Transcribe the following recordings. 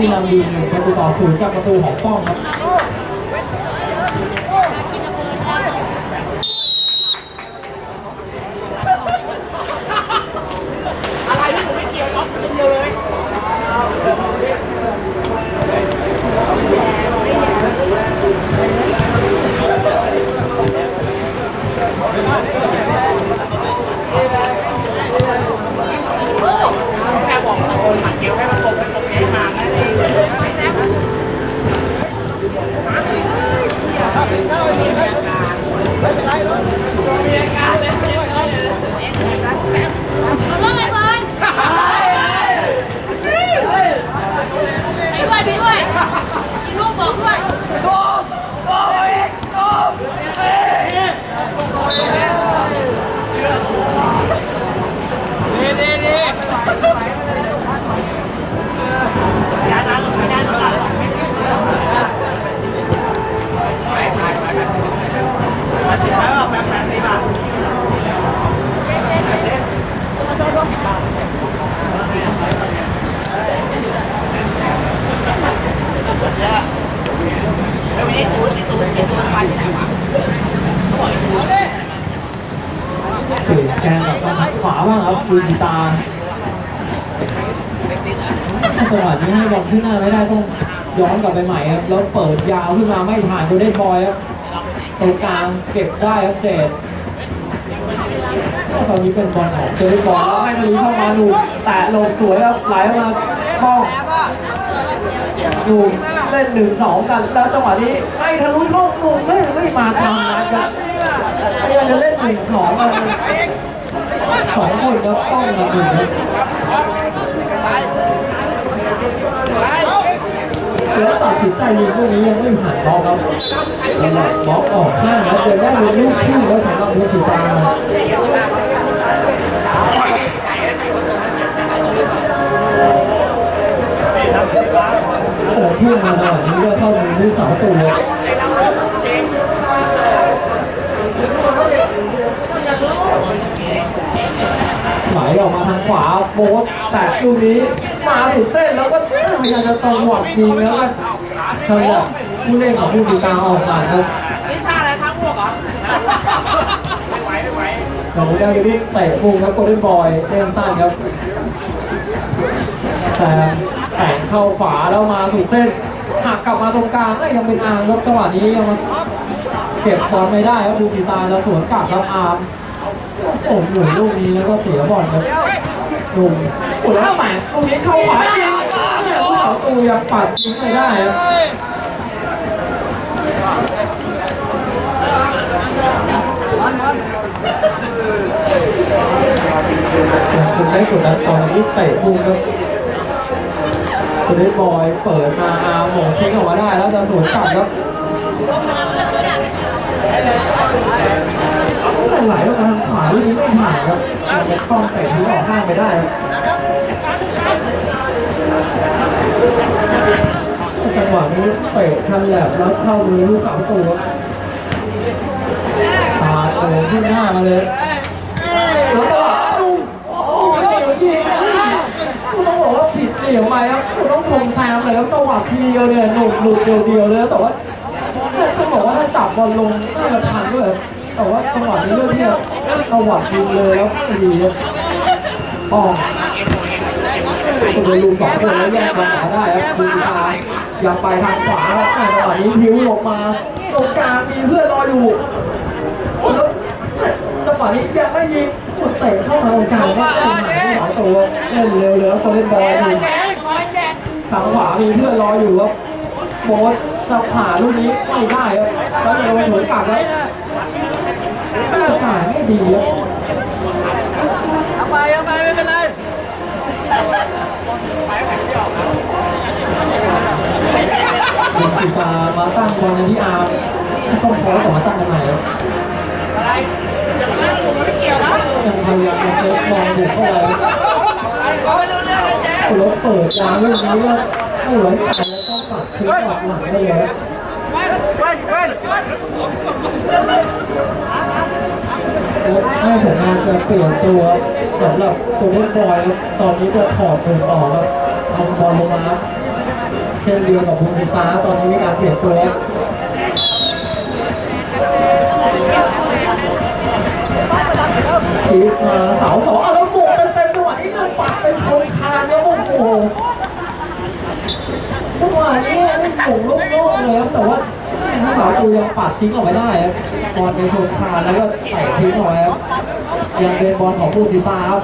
ที่นำอยู่หนึ่งประตูต่อศูนย์จากประตูของป้องครับอะไรที่ผมไม่เกี่ยวน็อกคนเดียวเลยแค่บอกตะโกนหาเกลียวให้ ว่า ถึงแกนกับทางขวาบ้างครับฟูจิตาจังหวะนี้ให้บอลขึ้นหน้าไม่ได้ต้องย้อนกลับไปใหม่ครับแล้วเปิดยาวขึ้นมาไม่ผ่านโดเดนบอยครับตรงกลางเก็บได้ครับเจดตอนนี้เป็นบอลของโดเดนบอยแล้วให้ทะลุเข้ามาหนูแตะลงสวยครับไหลมาคล่องหนุ่ เล่นหนึ่งสองกัน แล้วจังหวะนี้ให้ทะลุช่องหนุ่มไม่ไม่มาทำนะครับพยายามจะเล่นหนึ่งสองกันสองคนครับต้องมาหนึ่งครับแล้วตัดสินใจยิงลูกนี้ยังไม่ผ่านบอลครับแล้วบอลออกข้างแล้วเดินได้เป็นลูกที่แล้วสำหรับมือสีตา โอ้ที่มาจังหวะนี้ก็เข้ามือที่เสาตัวไหลออกมาทางขวาโบ๊ทแต่ลูกนี้มาสุดเส้นแล้วก็พยายามจะตรงหวังยิงแล้วก็ขยับผู้เล่นของผู้สีตาออกมาครับนี่ท่าอะไรท่าอ้วกเหรอไม่ไหวไม่ไหวเราได้ไปวิ่งเตะมุมครับโกลเด้นบอยเล่นสั้นครับ แต่แต่งเข้าขวาแล้วมาสุดเส้นหักกลับมาตรงกลางยังเป็นอาร์มครับจังหวะนี้ยังเก็บบอลไม่ได้ครับดูสีตาแล้วสวนกลับครับอาร์มโอ้โหลูกนี้แล้วก็เสียบอลครับหนุ่มโอ้แล้วแต่งนี้เข้าขวายิงเนี่ยผู้ต่อตูยังปัดยิงไม่ได้ครับคุณได้กดดันตอนนี้เตะมุมครับ ได้บอยเปิดมาอาร์มโหมงทิ้งออกมาได้แล้วจะสวนกลับครับไหลออกมาทางขวาลูกนี้ไม่ผ่านครับยังต้องเตะทิ้งออกข้างไปได้จังหวะนี้เตะทันแหลบแล้วเข้ามือลูกสามตัวตาโตขึ้นหน้ามาเลยแล้วจังหวะตุ้มโอ้โหเดี๋ยวยิงคุณต้องบอก เดี๋ยมไปครับต้องชมแซมเลยครับจังหวะทีเดียวเนี่ยหนุกหลุดเดียวๆเลยแต่ว่าต้องบอกว่าถ้าจับบอลลงน่าจะทันด้วยแต่ว่าจังหวะนี้เลือกที่จะตวัดยิงเลยแล้วดีอ๋อคุณลุงสองคนแล้วแยกมาหาได้ครับคุณตาอย่าไปทางขวาแล้วจังหวะนี้พิ้วลงมาตรงกลางมีเพื่อนรออยู่แล้วจังหวะนี้ยังไม่ยิงกดเตะเข้ามาตรงกลางก็เป็นหมายตัวเล่นเร็วเลยคนเล่นบอล ดีทางขวามีเพื่อนรออยู่ครับโบสจะผ่าลูกนี้ไม่ได้ครับแล้วโดนหัวกลับแล้วจ่ายไม่ดีครับเอาไปเอาไปไม่เป็นไรคุณสีตามาตั้งบอลในที่อาร์มต้องโพสออกมาตั้งทำไมครับอะไรอย่ามานั่งผมไม่เกี่ยวนะยังพยายามจะเซฟบอลบุกเข้าไปไม่รู้เรถเปิดยาวลูกนี้ก็ไม่ไหวใจแล้วต้องปัดทิ้งหลังหลังได้เลยครับไปไปไปให้สัญญาณจะเปลี่ยนตัวสำหรับตัวเล่นบอยตอนนี้จะถอดตัวออกครับเอาบอลมาเช่นเดียวกับภูมิฟ้าตอนนี้มีการเปลี่ยนตัวชีสมาสาวสอง โอ้จังหวะนี้ลูกหม่งลูกโลกเลยครับแต่ว่าถ้าสาวตูยังปัดทิ้งออกไปได้ครับบอลไปชนคานแล้วก็เตะทิ้งออกไปครับยังเป็นบอลของภูมิฟ้าครับ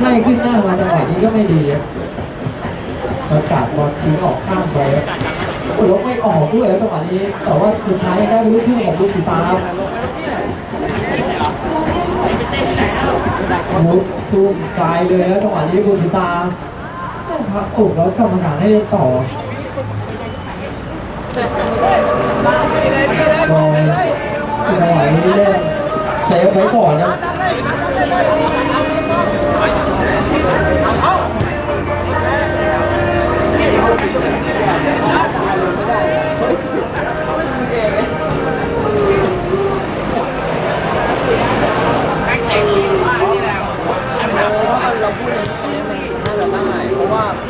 ให้ขึ้นหน้ามาจังหวะนี้ก็ไม่ดีประกาศบอลทิ้งออกข้างไปโอ้ยแล้วไม่ออกด้วยจังหวะนี้ แต่ว่าสุดท้ายยังได้ลูกทุ่งของลูกสีฟ้าครับ ลุกทุ่งไกลเลยแล้วจังหวะนี้ลูกสีฟ้าครับโอ้แล้วกรรมการให้เล่นต่อก็จังหวะนี้เล่นเซฟไว้ก่อนนะ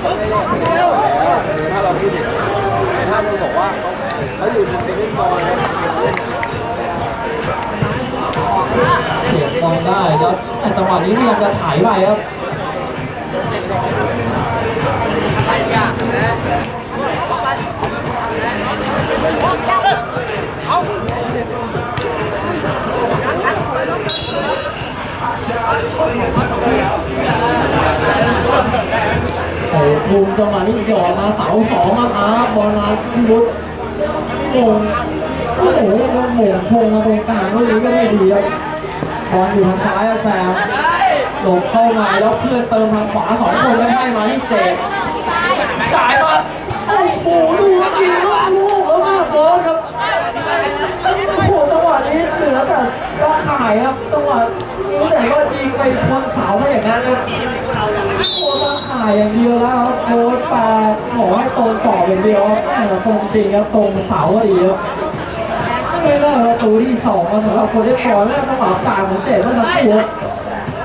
ถ้าเราพูดอย่างนี้ถ้าเราบอกว่าเขาอยู่ในเซเว่นบอลแล้วเสียบอลได้ครับแต่จังหวะนี้พยายามจะถ่ายไปครับ ภูมิจังหวะนี้หยอดมาเสาสองมาครับบอลมาที่วุฒิโมงโอ้โหแล้วโมงชงมาตรงกลางลูกนี้ก็ไม่ดีครับบอลอยู่ทางซ้ายแซมหลบเข้ามาแล้วเพื่อนเติมทางขวาสองคนแล้วให้มาที่เจ็ดจ่ายมาโอ้โหดูครับยิงลูกลูกแล้วมาโกนครับโอ้โหจังหวะนี้เหลือแต่ก็ขายครับจังหวะนี้แต่ก็ยิงไปชนเสาไม่อย่างนั้นครับโอ้ตาข่ายอย่างเดียวแล้วครับโค้ชแปดขอให้ตรงกรอบอย่างเดียวครับแต่ตรงจริงครับตรงเสาก็ดีครับไม่เลิกประตูที่สองสำหรับคนที่บอลแล้วจังหวะกลางของเจ็ดเมื่อสักครู่แม่งเนี่ย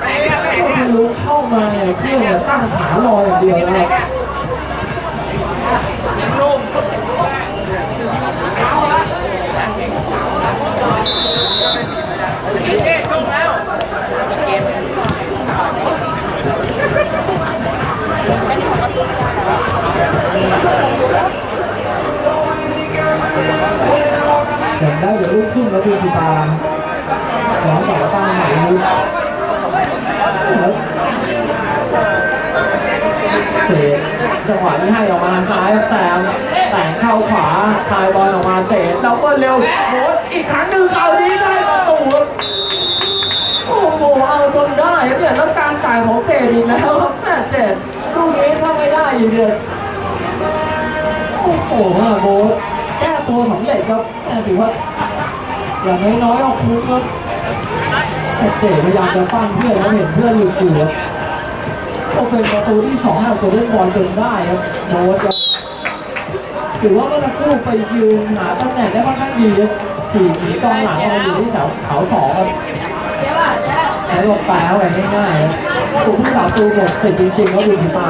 แม่งก็เนี่ยทะลุเข้ามาเนี่ยเพื่อตั้งขารออย่างเดียวแล้วครับ ยังได้เดี๋ยวลูกทุ่งแล้วดูสีตาร้องต่อตั้งใหม่ลูกเจดจังหวะนี้ให้ออกมาทางซ้ายแซมแต่งเข้าขวาคลายบอลออกมาเจดแล้วก็เร็วโค้อีกครั้งหนึ่งเอานี้ได้ประตูครับโอ้โหเอาจนได้เนี่ยแล้วการจ่ายของเจดอีกแล้วแม่เจดลูกนี้ถ้าไม่ได้อีกเนี่ย โอ้โหมาโบสแก้ตัวสำเร็จครับแม่ถือว่าอย่างน้อยๆเอาคุ้มครับเจ๋พยายามจะปั้นเพื่อนแล้วเห็นเพื่อนหลุดอยู่ครับก็เป็นประตูที่สองให้ตัวเล่นบอลจนได้ครับโน้ตครับถือว่าเมื่อกครู่ไปยืนหาตำแหน่งได้ค่อนข้างดีครับฉีกหนีกองหลังมาอยู่ที่เสาเขาสองครับแล้วก็แปลเข้าไปง่ายๆครับถูกผู้สาวตูหมดเสร็จจริงๆแล้วดูสีตา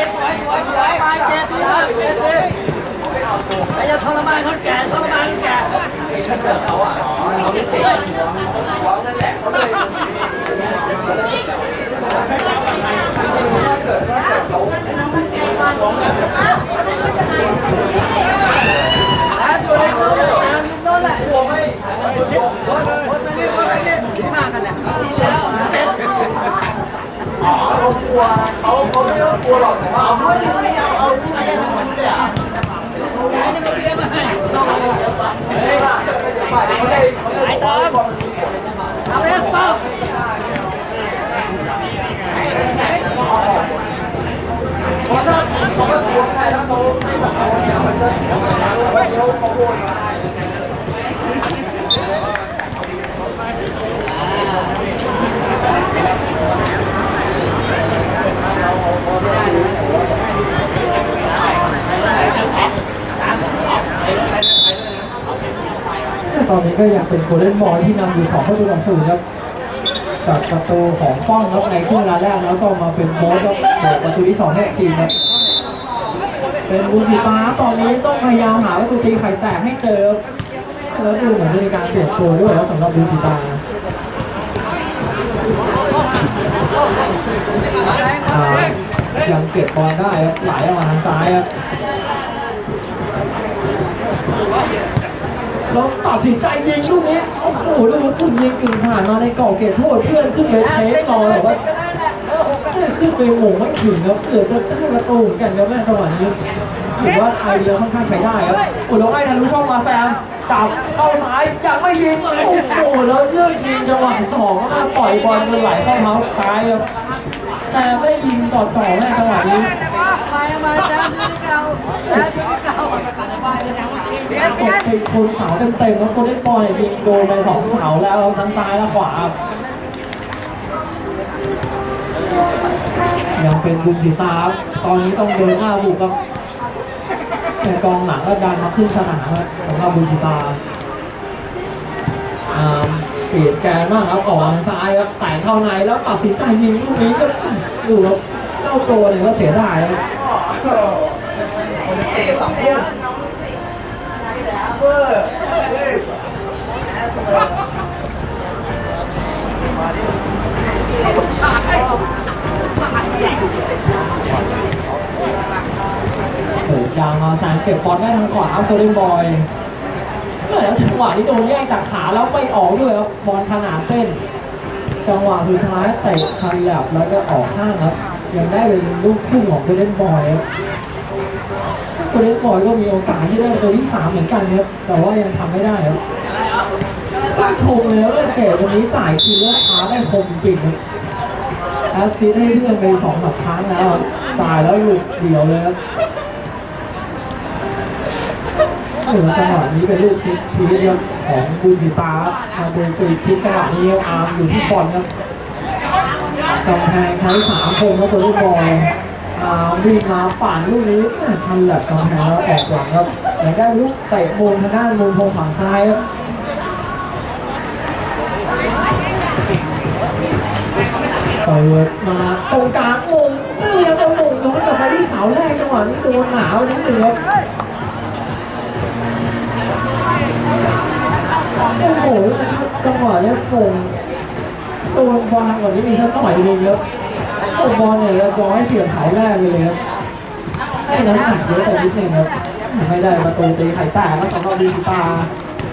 จะทรมานคนแก่ทรมานคนแก่ไอ้ตอมเอาเร็วเป้า ก็ยังเป็นโกลเด้นบอยที่นำอยู่2ประตูต่อศูนย์ครับจากประตูของป้องครับในครึ่งเวลาแรกแล้วก็มาเป็นโค้ชครับบอกประตูที่2ให้ทีมครับเป็นบูซิตาตอนนี้ต้องพยายามหาประตูตีไข่แตกให้เจอแล้วดูเหมือนจะมีการเปลี่ยนตัวด้วยแล้วสำหรับบูซิตาอ่ายังเก็บบอลได้ครับไหลออกมาทางซ้ายครับ แล้วตัดสินใจยิงลูกนี้โอ้โหดูคุณยิงกึ่งผ่านมาในกรอบเขตโทษเพื่อนขึ้นไปเทสรอแต่ว่าขึ้นไปหม่งไม่ถึงครับเกือบจะได้ประตูเหมือนกันครับแม่จังหวะนี้ถือว่าไอเดียค่อนข้างใช้ได้ครับโอ้แล้วไอ้ทะลุช่องมาแซมจับเข้าซ้ายยังไม่ยิงโอ้โหแล้วเลือกยิงจังหวะสองมาปล่อยบอลจนไหลเข้าเท้าซ้ายครับแซมได้ยิงต่อจ่อแม่จังหวะนี้มามาแซมที่เก่าแซมที่เก่า ตกไปชนเสาเต็มๆแล้วคนเล่นบอลเนี่ยยิงโดนไปสองเสาแล้วทั้งซ้ายและขวา ยังเป็นบุญสีตาตอนนี้ต้องเดินหน้าบุกครับแต่กองหลังก็ดันมาขึ้นสนามครับสำหรับบุญสีตาเปลี่ยนแกนมากครับออกทางซ้ายครับแต่เข้าในแล้วตัดสินใจยิงลูกนี้ก็ดูครับเจ้าตัวเนี่ยก็เสียดายครับเตะสองคน เวอร์เฮ้ยโอ้ยางมาแซงเก็บบอลได้ทางขวาโคเรนบอยแล้วจังหวะนี้โดนแย่งจากขาแล้วไม่ออกด้วยครับบอลขนาดเต้น จังหวะสุดท้ายเตะชันแลบแล้วก็ออกข้างครับ ยังได้เป็นลูกคู่ของโคเรนบอยครับ โคเรนบอยก็มีโอกาสที่ได้ประตัวที่สามเหมือนกันครับ แต่ว่ายังทำไม่ได้ครับต้งชมเลยว่าเจ๋วันนี้จ่ายคืนแล้วช้าได้คมจริงแอสซิสให้เพื่อนไปสองสามครั้งแล้วจ่ายแล้วหลุดเดี่ยวเลยครับโอ้จังหวะนี้เป็นลูกซิกพีเดียวของบูซิตาครับมาดูฟรีคิกจังหวะนี้อาร์มอยู่ที่บอลครับกำแพงใช้สามคนครับตัวลูกบอล อาวิ่งมาป่านลูกนี้แม่ชันแหลกกำแพงแล้วออกหลังครับแล้วได้ลูกเตะมุมทางด้านมุมพงฝั่งซ้ายครับเปิดมาตรงกลางมุมเอ้ยยังจะมุมย้อนกลับไปที่เสาแรกจังหวะนี้โดนหนาวนิดนึงครับโอ้โหจังหวะนี้ยโป่งโดนบอลกว่านี้มีสักหน่อยนึงครับ โอ้บอลเนี่ยเราบอลให้เสียสาแรกไปเลยครับให้น้ำหนักเยอะไปนิดนึงครับไม่ได้ประตูตีไข่แตกแล้วสำหรับดีตา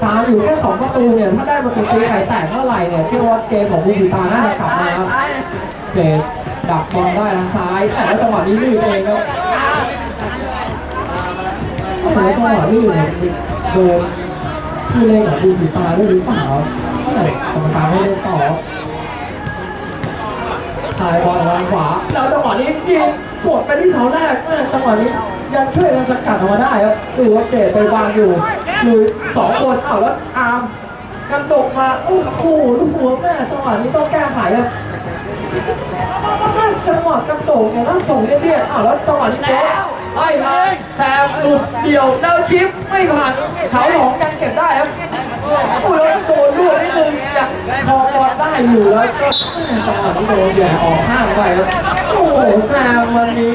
ตามอยู่แค่สองประตูเนี่ยถ้าได้ประตูตีไข่แตกเมื่อไหร่เนี่ยเชื่อว่าเกมของบูชิตาน่าจะกลับมาครับเจดักบอลได้ทางซ้ายแต่ว่าจังหวะนี้ลื่นเองครับโอ้โหจังหวะลื่นเนี่ยโดนที่เล่นกับดูสีตาด้วยหรือเปล่ากรรมการไม่ได้ต่อ ถ่ายบอลทางขวา แล้วจังหวะนี้ยิงกดไปที่เสาแรกแม่จังหวะนี้ยังช่วยกันสกัดออกมาได้ครับดูว่าเจดไปวางอยู่ลุยสองคนอ้าวแล้วอาร์มกันตกมาโอ้โหลูกหัวแม่จังหวะนี้ต้องแก้ไขครับจังหวะกระโดดเนี่ยต้องส่งเรียบๆอ้าวแล้วจังหวะนี้โจ๊กไม่เลยแซมหลุดเดี่ยวดาวชิปไม่ผ่านเถาหลงยังเก็บได้ครับ โอ้ยแล้วโดนด้วยนิดนึงยังคอบอลได้อยู่แล้วก็จังหวะนี้โดนแย่ออกข้างไปครับโอ้โหแซมวันนี้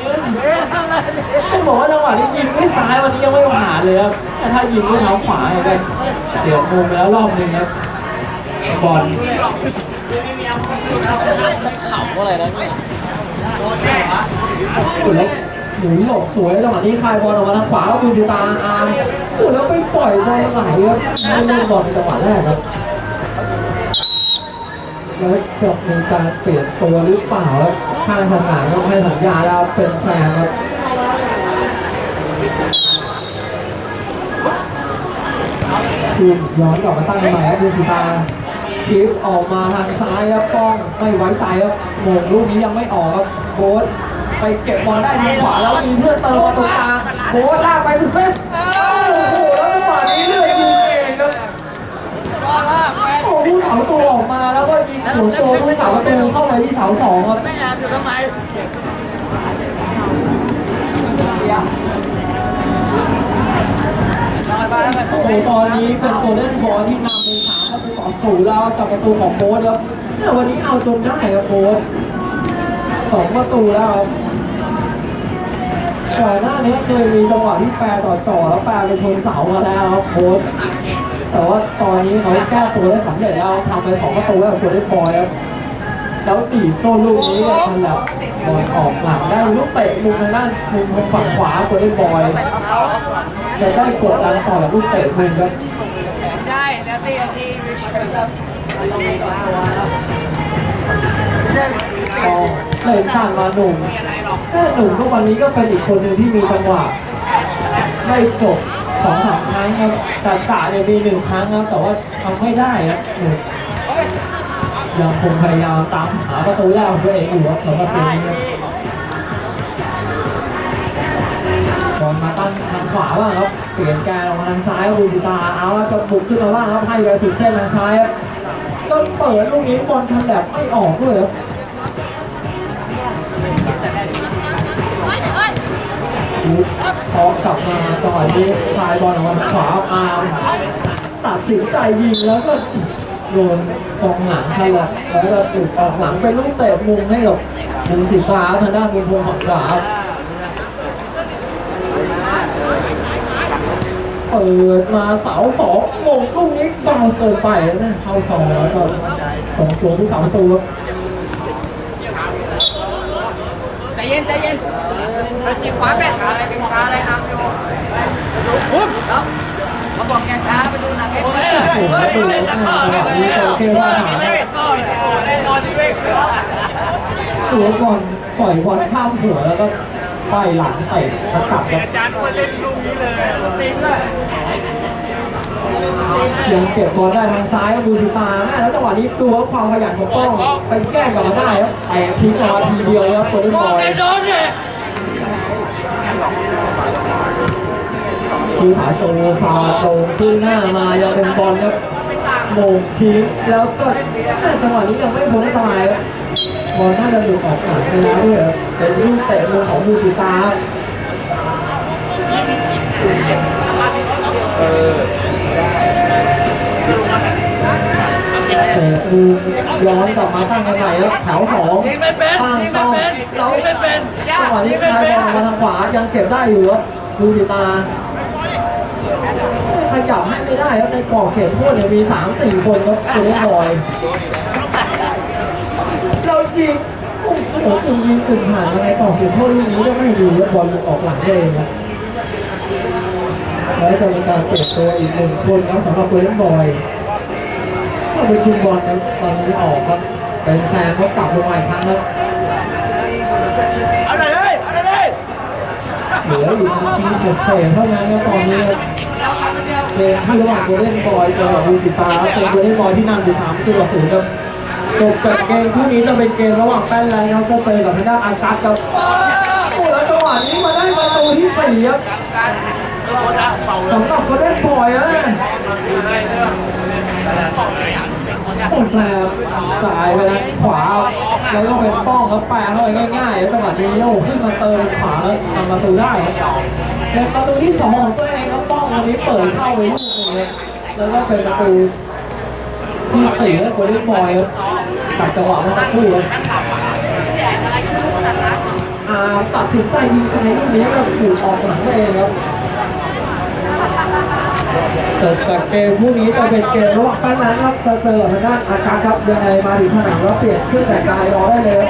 ต้องบอกว่าจังหวะที่ยิงด้วยซ้ายวันนี้ยังไม่ผ่านเลยครับแต่ถ้ายิงด้วยเท้าขวาเนี่ยเสียมุมไปแล้วรอบนึงครับบอลขำอะไรนะเนี่ยโอ้แล้ว หมุนหลบสวยจังหวะนี้คลายบอลออกมาทางขวาแล้วดูจิตาอาร์มโอ้แล้วไปปล่อยบอลไหลครับไม่เล่นบอลในจังหวะแรกครับแล้วจะมีการเปลี่ยนตัวหรือเปล่าครับข้างสนามก็ให้สัญญาแล้วเป็นแซงครับทีมย้อนกลับมาตั้งใหม่ครับดูสิตาชิปออกมาทางซ้ายครับป้องไม่ไว้ใจครับโมงลูกนี้ยังไม่ออกครับโบ๊ท ไปเก็บบอลได้ทางขวาแล้วมีเพื่อเติมประตูกลางโค้ชลากไปสุดเส้นโอ้โหแล้วจังหวะนี้เลือกยิงเองครับโอ้โหผู้เสาตัวออกมาแล้วก็ยิงสวนตัวผู้เสาประตูเข้าไปที่เสาสองครับไม่งานอยู่ทำไมโอ้โหตอนนี้เป็นโกลเด้นบอลที่นำเป็นสามประตูต่อศูนย์แล้วจากประตูของโค้ชครับเนี่ยวันนี้เอาจนได้ครับโค้ชสองประตูแล้วครับ ก่อนหน้านี้เคยมีจังหวะที่แปรต่อจ่อแล้วแปรไปชนเสามาแล้วครับโค้ชแต่ว่าตอนนี้เขาแก้ตัวได้สำเร็จแล้วทำไปสองประตูแล้วกับโกลเด้นบอลครับแล้วตีโซนลูกนี้ก็ทันแบบบอลออกหลังได้ลูกเตะมุมทางด้านมุมทางฝั่งขวาโกลเด้นบอลจะได้กดดันต่อจากลูกเตะมุมครับใช่แล้วตีอาที พอเล่นสั่งมาหนุ่มแม่หนุ่มทุกวันนี้ก็เป็นอีกคนหนึ่งที่มีจังหวะไม่จบสองสามครั้งครับแต่จ่าเนี่ยมีหนึ่งครั้งครับแต่ว่าทำไม่ได้ครับหนุ่มยังคงพยายามตามหาประตูแรกของตัวเองอยู่ครับสำหรับเกมนี้ครับอลมาตั้งทางขวาบ้างครับเปลี่ยนแกนออกมาทางซ้ายบูจิตาเอาละจะบุกขึ้นมาบ้างครับให้ไปสุดเส้นทางซ้ายครับ ก็เปิดลูกนี้บอลทันแบบไม่ออกด้วยครับลุกพอกลับมาจังหวะนี้พายบอลออกมาขวาอาร์มตัดสินใจยิงแล้วก็โดนกองหลังใช่ละแล้วก็ถูกออกหลังไปลูกเตะมุมให้กับมุมสิตาทางด้านมุมพงฝั่งขวาเปิดมาเสาสอง ลูกนี้เบาเกินไปแล้วนะเข้าสองแล้วก็สองตัวที่สามตัวใจเย็นใจเย็นไปจีบขวาแบดอะไรเป็นช้าอะไรครับปุ๊บครับเขาบอกแกช้าไปดูหนังเอ็กซ์เลยโอ้โหดูจังหวะนี้โอเคว่าหาตัวก่อนปล่อยบอลข้ามหัวแล้วก็ปล่อยหลังเตะเขากลับครับยั ยังเก็บบอลได้ทางซ้ายครับบูซิตาแม่แล้วจังหวะนี้ตัวความขยันของป้องไปแก้กับมาได้ครับแต่ทิ้งออกมาทีเดียวครับตัวนี้บอลทีขาโชว์ฟาวตรงที่หน้ามายังเป็นบอลครับโมงทิ้งแล้วก็จังหวะนี้ยังไม่พ้นอันตรายครับบอลน่าจะหลุดออกหลังไปแล้วด้วยครับเป็นลูกเตะมุมของบูจิตาครับ เตะมุมย้อนกลับมาตั้งกันใหม่ครับแถวสองตั้งต้องแล้วจังหวะนี้คลายบอลออกมาทางขวายังเก็บได้อยู่ครับบูจิตาขยับให้ไม่ได้ครับในกรอบเขตโทษเนี่ยมีสามสี่คนครับคุณบอยเรายิงโอ้โหกึ่งยิงกึ่งผ่านอะไรต่อเสียโทษลูกนี้ก็ไม่ดีแล้วบอลหลุดออกหลังเลยครับแล้วจะมีการเปลี่ยนตัวอีกหนึ่งคนครับสำหรับเล่นบอยก็ เป็นคุณบอลครับตอนนี้ออกครับ เป็นแซงเขากลับลงมาอีกครั้งครับเอาเลยเลยเอาเลยเลยเหลืออยู่นาทีเศษๆเท่านั้นครับตอนนี้ครับเกมที่ระหว่างโกลเด้นบอยเจอกับบูสิตาครับเป็นโกลเด้นบอยที่นำอยู่สามตัวต่อศูนย์ครับจบจากเกมคู่นี้จะเป็นเกมระหว่างแป้นแลนด์ครับก็เจอกับทางด้านอากัสครับโอ้แล้วจังหวะนี้มาได้ประตูที่สี่ครับทุกคนนะเป่าเลยสำหรับโกลเด้นบอยนะโอ้ แสบสายไปนะขวา แล้วก็เป็นป้องครับแปะเข้าไปง่ายๆแล้วจังหวะนี้โอ้ขึ้นมาเติมขวาแล้วทำประตูได้เป็นประตูที่สองของตัวเองครับป้องวันนี้เปิดเข้าไปลูกหนึงเลยแล้วก็เป็นประตูที่สี่แล้วโกลเด้นบอยครับตัดจังหวะมื่อสักครู่ครับอ่าตัดสินใจยิงไกลลูกนี้ก็ถูกออกหลังตัวเองครับ จบจากเกมคู่นี้จะเป็นเกมระหว่างป้นนั้นครับจะเจอทางด้านอาการครับยังไงมาถึงผนังแล้วเปลี่ยนเครื่องแต่งกายรอได้เลย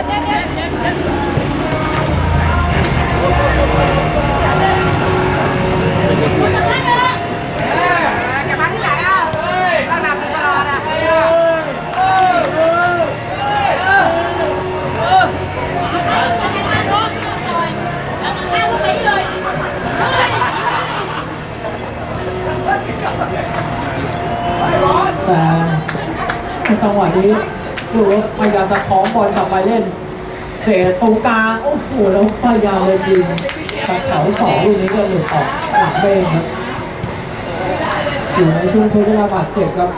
จะพยายามจะคล้องบอลกลับไปเล่นเจตรงกลางโอ้โหแล้วพยายามเลยยิงตัดแถวสองลูกนี้ก็หลุดออกหลังเบงครับอยู่ในช่วงทดเวลาบาดเจ็บครับ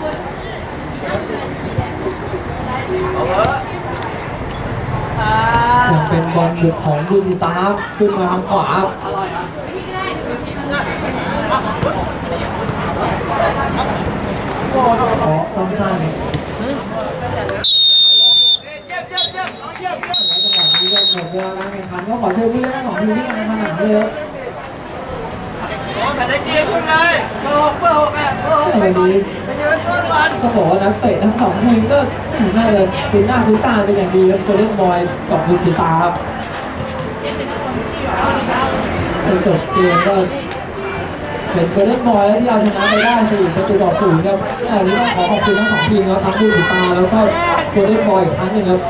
ยังเป็นบอลบุกของบุญตาบขึ้นมาทางขวาขอสั้นๆจังหวะนี้ก็หมดเวลาการแข่งขันก็ขอเชิญผู้เล่นทั้งสองทีมที่กำลังมาหนังเลยครับ แต่ได้เกียร์ขึ้นเลยโอ้โหแม่โอ้ วันนี้ ไปยืนต้นบอล ก็บอกว่า นักเตะทั้งสองทีมก็ถือว่าเลยคุ้นหน้าคุ้นตาเป็นอย่างดีครับโจเล่นบอยกับบุญตาครับจบเกมก็เป็นโจเล่นบอยที่เอาชนะไปได้สี่ประตูต่อศูนย์ครับอันนี้ต้องขอขอบคุณทั้งสองทีมครับทั้งบุญตาแล้วก็โจเล่นบอยอีกครั้งหนึ่งครับ